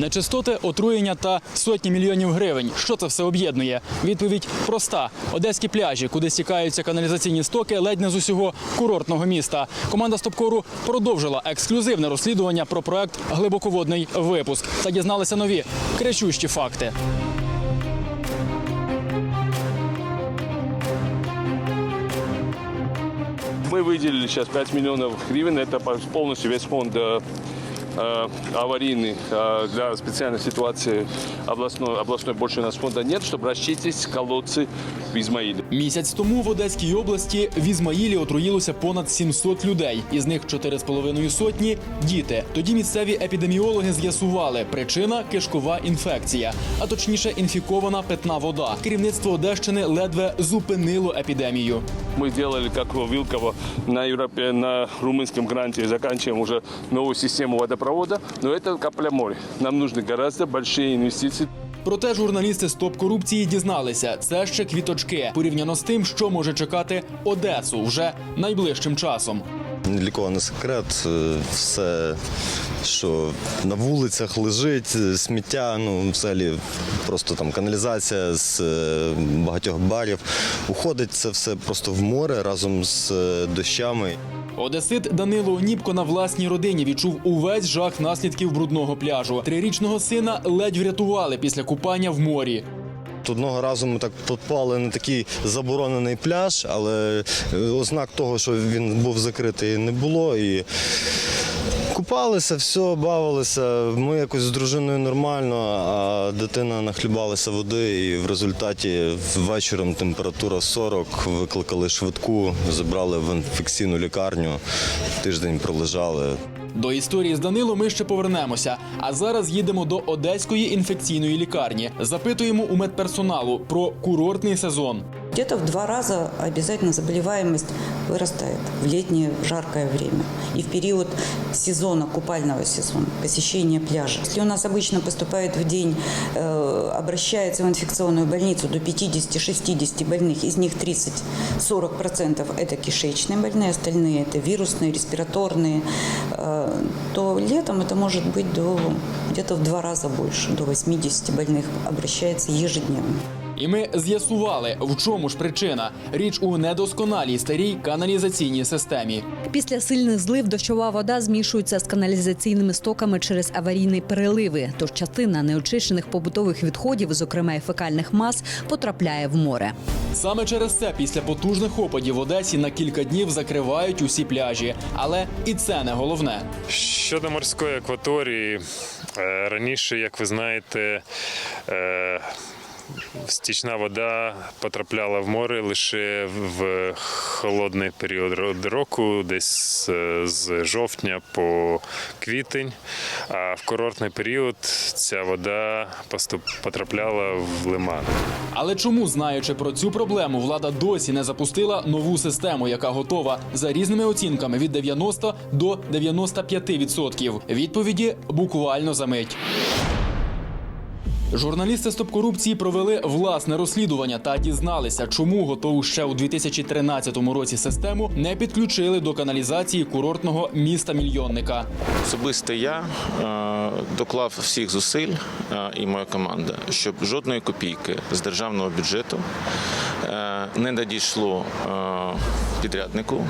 Нечистоти, отруєння та сотні мільйонів гривень. Що це все об'єднує? Відповідь проста: одеські пляжі, куди стікаються каналізаційні стоки, ледь не з усього курортного міста. Команда Стопкору продовжила ексклюзивне розслідування про проект Глибоководний випуск та дізналися нові кричущі факти. Мы выделили сейчас 5 миллионов гривен. Это по- полностью весь фонд э, э, аварийный э, для специальной ситуации областной, областной больше у нас фонда нет, чтобы расчистить колодцы в Измаиле. Місяць тому в Одеській області в Ізмаїлі отруїлося понад 700 людей. Із них 4,5 сотні діти. Тоді місцеві епідеміологи з'ясували, причина кишкова інфекція, а точніше інфікована питна вода. Керівництво Одещини ледве зупинило епідемію. Мы сделали, как в Вилково, на, Европе, на румынском гранте, заканчиваем уже новую систему водопровода. Но это капля моря. Нам нужны гораздо большие инвестиции. Проте журналісти стоп корупції дізналися, це ще квіточки порівняно з тим, що може чекати Одесу вже найближчим часом. Для кого не секрет, е, все, що на вулицях лежить, е, сміття, ну взагалі просто там каналізація з е, багатьох барів. Уходить це все просто в море разом з дощами. Одесит Данило Оніпко на власній родині відчув увесь жах наслідків брудного пляжу. Трирічного сина ледь врятували після купання в морі. Одного разу ми так попали на такий заборонений пляж, але е, ознак того, що він був закритий, не було. І купалися, все, бавилися. Ми якось з дружиною нормально, а дитина нахлібалася води, і в результаті вечором температура 40, викликали швидку, забрали в інфекційну лікарню, тиждень пролежали. До історії з Данило ми ще повернемося. А зараз їдемо до Одеської інфекційної лікарні. Запитуємо у медперсоналу про курортний сезон. Где-то в два раза обязательно заболеваемость вырастает в летнее жаркое время и в период сезона, купального сезона, посещения пляжа. Если у нас обычно поступает в день, э, обращается в инфекционную больницу до 50-60 больных, из них 30-40% это кишечные больные, остальные это вирусные, респираторные, э, то летом это может быть до где-то в два раза больше, до 80 больных обращается ежедневно. І ми з'ясували, в чому ж причина. Річ у недосконалій старій каналізаційній системі. Після сильних злив дощова вода змішується з каналізаційними стоками через аварійні переливи. Тож частина неочищених побутових відходів, зокрема і фекальних мас, потрапляє в море. Саме через це після потужних опадів в Одесі на кілька днів закривають усі пляжі. Але і це не головне. Щодо морської акваторії, е, раніше, як ви знаєте, е, стічна вода потрапляла в море лише в холодний період року, десь е, з жовтня по квітень. А в курортний період ця вода потрапляла в лиман. Але чому, знаючи про цю проблему, влада досі не запустила нову систему, яка готова за різними оцінками від 90 до 95%? Відповіді буквально за мить. Журналісти стоп корупції провели власне розслідування та дізналися, чому готову ще у 2013 році систему не підключили до каналізації курортного міста мільйонника. Особисто я е, доклав всіх зусиль е, і моя команда, щоб жодної копійки з державного бюджету е, не надійшло підряднику.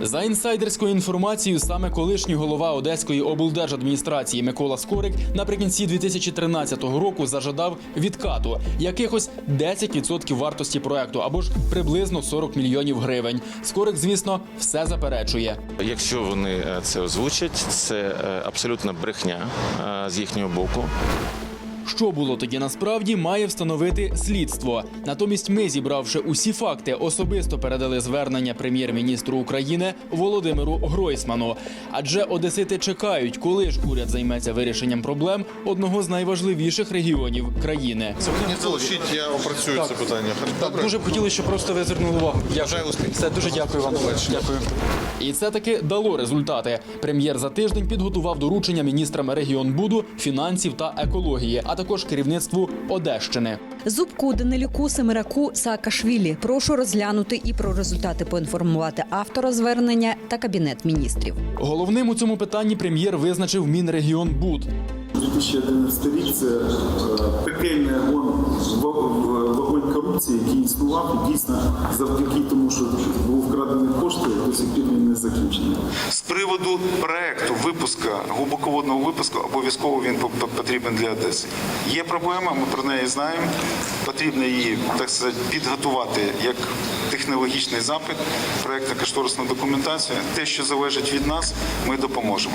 За інсайдерською інформацією, саме колишній голова Одеської облдержадміністрації Микола Скорик наприкінці 2013 року зажадав відкату якихось 10% вартості проекту або ж приблизно 40 мільйонів гривень. Скорик, звісно, все заперечує. Якщо вони е, це озвучать, це е, абсолютна брехня е, з їхнього боку. Що було тоді насправді, має встановити слідство. Натомість ми, зібравши усі факти, особисто передали звернення прем'єр-міністру України Володимиру Гройсману. Адже одесити чекають, коли ж уряд займеться вирішенням проблем одного з найважливіших регіонів країни. Не залишіть, я опрацюю це питання. Добре? Дуже б хотіли, щоб просто ви звернули увагу. Успіхів. Все дуже дякую вам. Дякую. І це таки дало результати. Прем'єр за тиждень підготував доручення міністрам регіонбуду, фінансів та екології, а також керівництву Одещини. Зубку, Данилюку, Семераку, Саакашвілі. Прошу розглянути і про результати поінформувати автора звернення та кабінет міністрів. Головним у цьому питанні прем'єр визначив Мінрегіонбуд. 2011 рік це е, пекельний вогонь корупції, який існував і дійсно завдяки тому, що був вкрадений кошти, до сих пір він не закінчений. З приводу випуска глибоководного випуску обов'язково він по- по- потрібен для Одеси. Є проблема, ми про неї знаємо. Потрібно її так сказати підготувати як технологічний запит, проектно-кошторисну документацію. Те, що залежить від нас, ми допоможемо.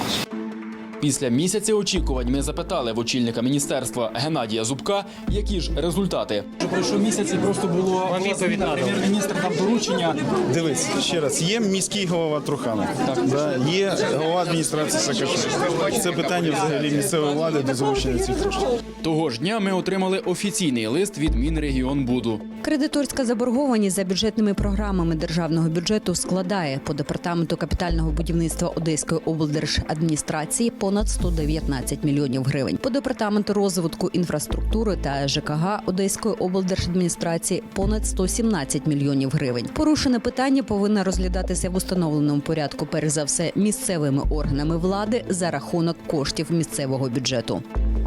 Після місяця очікувань ми запитали в очільника міністерства Геннадія Зубка, які ж результати. Пройшов місяць і просто було прем'єр-міністр дав доручення. Дивись ще раз. Є міський голова Труханов, да, є голова адміністрації Саакашвілі. Це питання взагалі місцевої влади до залучення цих коштів. Того ж дня ми отримали офіційний лист від Мінрегіонбуду. Кредиторська заборгованість за бюджетними програмами державного бюджету складає по департаменту капітального будівництва Одеської облдержадміністрації понад 119 мільйонів гривень. По департаменту розвитку інфраструктури та ЖКГ Одеської облдержадміністрації понад 117 мільйонів гривень. Порушене питання повинно розглядатися в установленому порядку, перш за все, місцевими органами влади за рахунок коштів місцевого бюджету.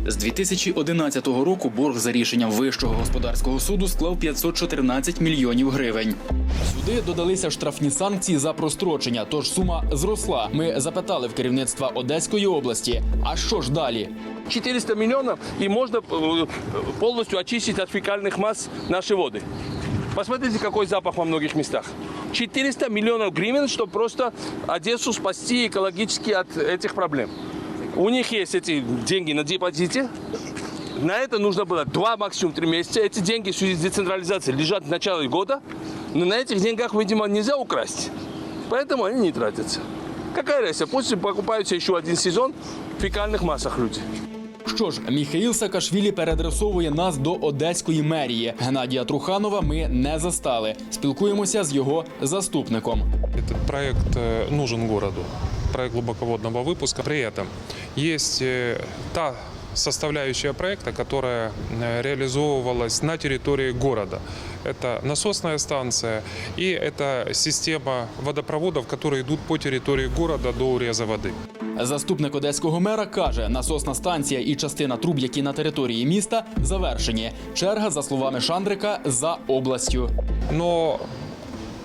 З 2011 року борг за рішенням Вищого господарського суду склав 514 мільйонів гривень. Сюди додалися штрафні санкції за прострочення, тож сума зросла. Ми запитали в керівництва Одеської області. А що ж далі? 400 миллионов, и можно э, полностью очистить от фекальных масс наши воды. Посмотрите, какой запах во многих местах. 400 миллионов гривен, чтобы просто Одессу спасти экологически от этих проблем. У них есть эти деньги на депозите. На это нужно было два, максимум три месяца. Эти деньги в связи с децентрализацией лежат в начале года. Но на этих деньгах, видимо, нельзя украсть. Поэтому они не тратятся. Какая разница? Пусть покупаются еще один сезон в фекальных массах люди. Що ж, Міхаїл Саакашвілі переадресовує нас до одеської мерії. Геннадія Труханова ми не застали. Спілкуємося з його заступником. Этот проект э, нужен городу, проект глубоководного выпуска. При этом есть э, та составляющая проекта, которая э, реализовывалась на территории города. Это насосная станция и это система водопроводов, которые идут по территории города до уреза воды. Заступник одеського мера каже, насосна станція і частина труб, які на території міста, завершені. Черга, за словами Шандрика, за областю. Но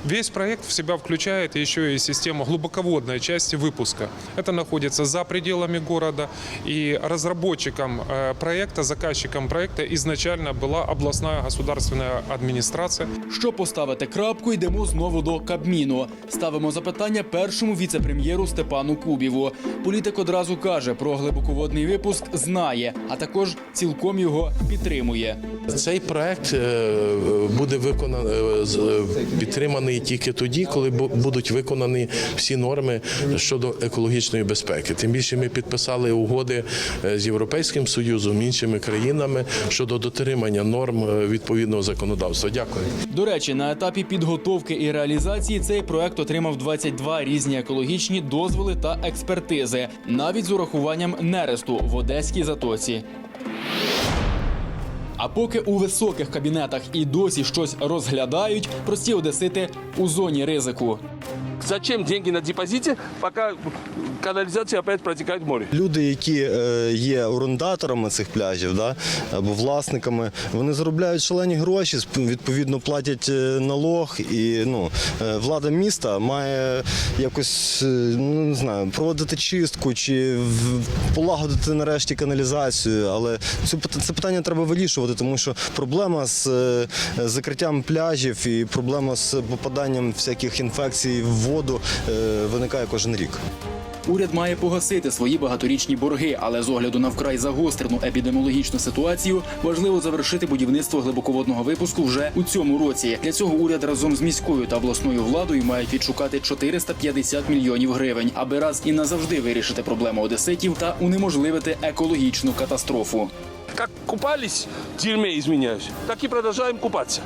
Весь проект в себя включает еще и систему глубоководной части выпуска. Это находится за пределами города, и разработчиком э, проекта, заказчиком проекта изначально была областная государственная администрация. Щоб поставити крапку, йдемо знову до Кабміну. Ставимо запитання першому віце-прем'єру Степану Кубіву. Політик одразу каже про глибоководний випуск, знає, а також цілком його підтримує. Цей проект е, буде виконаний е, е, тільки тоді, коли будуть виконані всі норми щодо екологічної безпеки. Тим більше ми підписали угоди е, з Європейським Союзом, іншими країнами щодо дотримання норм е, відповідного законодавства. Дякую. До речі, на етапі підготовки і реалізації цей проект отримав 22 різні екологічні дозволи та експертизи, навіть з урахуванням нересту в Одеській затоці. А поки у високих кабінетах і досі щось розглядають, прості одесити у зоні ризику. Зачем деньги на депозите, пока канализация опять протекает в море? Люди, які е, є орендаторами цих пляжів, да, або власниками, вони заробляють шалені гроші, відповідно платять е, налог, і ну, е, влада міста має якось ну, не знаю, проводити чистку чи полагодити нарешті каналізацію. Але цю це питання треба вирішувати, тому що проблема з закриттям пляжів і проблема з попаданням всяких інфекцій в воду е, виникає кожен рік. Уряд має погасити свої багаторічні борги, але з огляду на вкрай загострену епідеміологічну ситуацію важливо завершити будівництво глибоководного випуску вже у цьому році. Для цього уряд разом з міською та обласною владою мають відшукати 450 мільйонів гривень, аби раз і назавжди вирішити проблему одеситів та унеможливити екологічну катастрофу. Как купались в дерьме, так и продолжаем купаться.